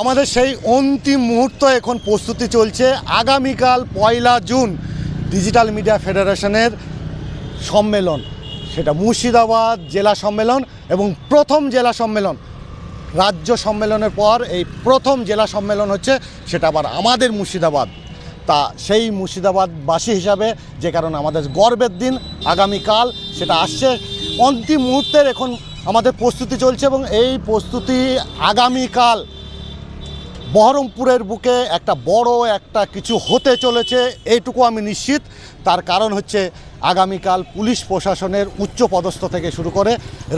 আমাদের সেই অন্তিম মুহূর্ত এখন প্রস্তুতি চলছে। আগামীকাল পয়লা জুন ডিজিটাল মিডিয়া ফেডারেশনের সম্মেলন, সেটা মুর্শিদাবাদ জেলা সম্মেলন এবং প্রথম জেলা সম্মেলন। রাজ্য সম্মেলনের পর এই প্রথম জেলা সম্মেলন হচ্ছে, সেটা আবার আমাদের মুর্শিদাবাদ। তা সেই মুর্শিদাবাদবাসী হিসাবে যে কারণে আমাদের গর্বের দিন আগামীকাল, সেটা আসছে। অন্তিম মুহূর্তের এখন আমাদের প্রস্তুতি চলছে এবং এই প্রস্তুতি আগামীকাল বহরমপুরের বুকে একটা বড় একটা কিছু হতে চলেছে, এইটুকু আমি নিশ্চিত। তার কারণ হচ্ছে আগামীকাল পুলিশ প্রশাসনের উচ্চ পদস্থ থেকে শুরু করে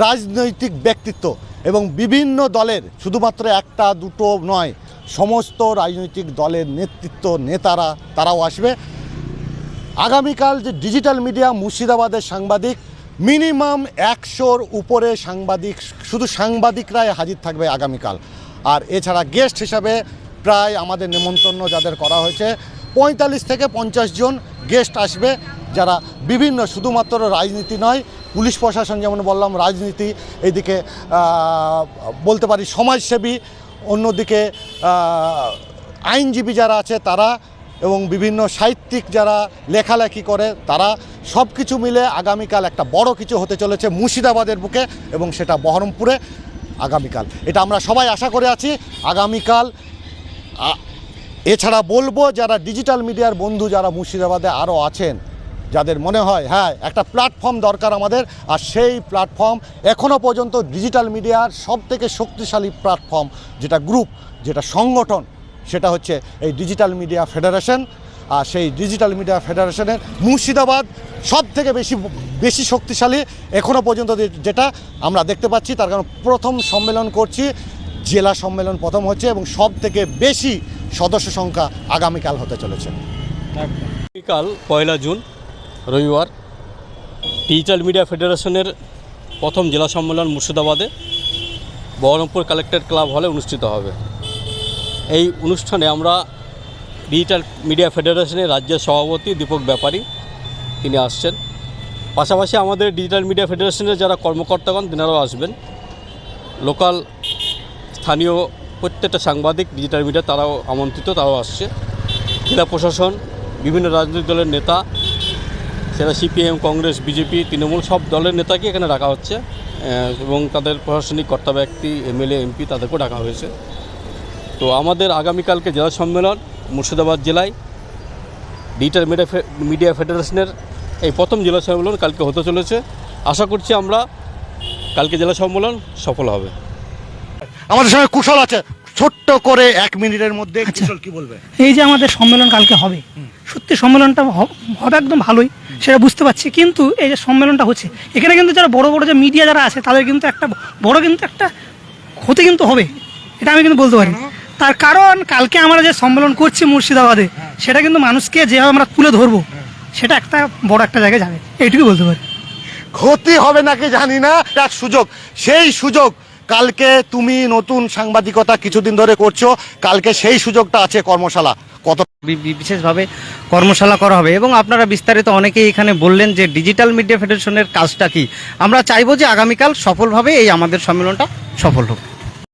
রাজনৈতিক ব্যক্তিত্ব এবং বিভিন্ন দলের, শুধুমাত্র একটা, দুটো নয়, সমস্ত রাজনৈতিক দলের নেতৃত্ব, নেতারা, তারাও আসবে। আগামীকাল যে ডিজিটাল মিডিয়া মুর্শিদাবাদের সাংবাদিক, মিনিমাম একশোর উপরে সাংবাদিক, শুধু সাংবাদিকরাই হাজির থাকবে আগামীকাল। আর এছাড়া গেস্ট হিসাবে প্রায় আমাদের নেমন্তন্ন যাদের করা হয়েছে, পঁয়তাল্লিশ থেকে পঞ্চাশ জন গেস্ট আসবে, যারা বিভিন্ন শুধুমাত্র রাজনীতি নয়, পুলিশ প্রশাসন যেমন বললাম, রাজনীতি, এইদিকে বলতে পারি সমাজসেবী, অন্যদিকে আইনজীবী যারা আছে তারা, এবং বিভিন্ন সাহিত্যিক যারা লেখালেখি করে, তারা সব কিছু মিলে আগামীকাল একটা বড় কিছু হতে চলেছে মুর্শিদাবাদের বুকে, এবং সেটা বহরমপুরে। আগামীকাল। এটা আমরা সবাই আশা করে আছি, আগামীকাল এছাড়া বলব যারা ডিজিটাল মিডিয়ার বন্ধু যারা মুর্শিদাবাদে আরও আছেন, যাদের মনে হয় হ্যাঁ একটা প্ল্যাটফর্ম দরকার আমাদের, আর সেই প্ল্যাটফর্ম এখনও পর্যন্ত ডিজিটাল মিডিয়ার সব থেকে শক্তিশালী প্ল্যাটফর্ম, যেটা গ্রুপ, যেটা সংগঠন, সেটা হচ্ছে এই ডিজিটাল মিডিয়া ফেডারেশন, আর সেই ডিজিটাল মিডিয়া ফেডারেশনের মুর্শিদাবাদ সব থেকে বেশি বেশি শক্তিশালী এখনও পর্যন্ত যেটা আমরা দেখতে পাচ্ছি, তার কারণ প্রথম সম্মেলন করছি, জেলা সম্মেলন প্রথম হচ্ছে এবং সব থেকে বেশি সদস্য সংখ্যা আগামীকাল হতে চলেছে। বিকাল পয়লা জুন, রবিবার, ডিজিটাল মিডিয়া ফেডারেশনের প্রথম জেলা সম্মেলন মুর্শিদাবাদে বহরমপুর কালেক্টর ক্লাব হলে অনুষ্ঠিত হবে। এই অনুষ্ঠানে আমরা ডিজিটাল মিডিয়া ফেডারেশনের রাজ্যের সভাপতি দীপক ব্যাপারী, তিনি আসছেন। পাশাপাশি আমাদের ডিজিটাল মিডিয়া ফেডারেশনের যারা কর্মকর্তাগণ তেনারাও আসবেন। লোকাল স্থানীয় প্রত্যেকটা সাংবাদিক ডিজিটাল মিডিয়া তারাও আমন্ত্রিত, তারাও আসছে। জেলা প্রশাসন, বিভিন্ন রাজনৈতিক দলের নেতা, সেটা সিপিএম কংগ্রেস বিজেপি তৃণমূল, সব দলের নেতাকে এখানে রাখা হচ্ছে। এবং তাদের প্রশাসনিক কর্তা ব্যক্তি, এমএলএ, এমপি, তাদেরকেও ডাকা হয়েছে। তো আমাদের আগামীকালকে জেলা সম্মেলন মুর্শিদাবাদ জেলায়। ডিজিটাল মিডিয়া মিডিয়া ফেডারেশনের এই প্রথম জেলা সম্মেলন কালকে হতে চলেছে। আশা করছি আমরা কালকে জেলা সম্মেলন সফল হবে। আমাদের সঙ্গে কুশল আছে। ছোট্ট করে এক মিনিটের মধ্যে কুশল কি বলবে? এই যে আমাদের সম্মেলন কালকে হবে সত্যি সম্মেলনটা হবে একদম ভালোই সেটা বুঝতে পারছি। কিন্তু এই যে সম্মেলনটা হচ্ছে এখানে কিন্তু যারা বড় বড় যে মিডিয়া যারা আছে তাদের কিন্তু একটা বড় কিন্তু একটা ক্ষতি কিন্তু হবে এটা আমি কিন্তু বলতে পারি তার কারণ কালকে আমরা যে সম্মেলন করছি মুর্শিদাবাদে সেটা কিন্তু মানুষকে যেভাবে আমরা তুলে ধরবো সেটা একটা বড় একটা জায়গায় যাবে এইটুকু বলতে পারি। ক্ষতি হবে নাকি জানি না এক সুযোগ। সেই সুযোগ কালকে তুমি নতুন সাংবাদিকতা কিছুদিন ধরে করছ কালকে সেই সুযোগটা আছে কর্মশালা। কত বিশেষভাবে কর্মশালা করা হবে। এবং আপনারা বিস্তারিত অনেকেই এখানে বললেন যে ডিজিটাল মিডিয়া ফেডারেশনের কাজটা কি। আমরা চাইব যে আগামীকাল সফলভাবে এই আমাদের সম্মেলনটা সফল হোক।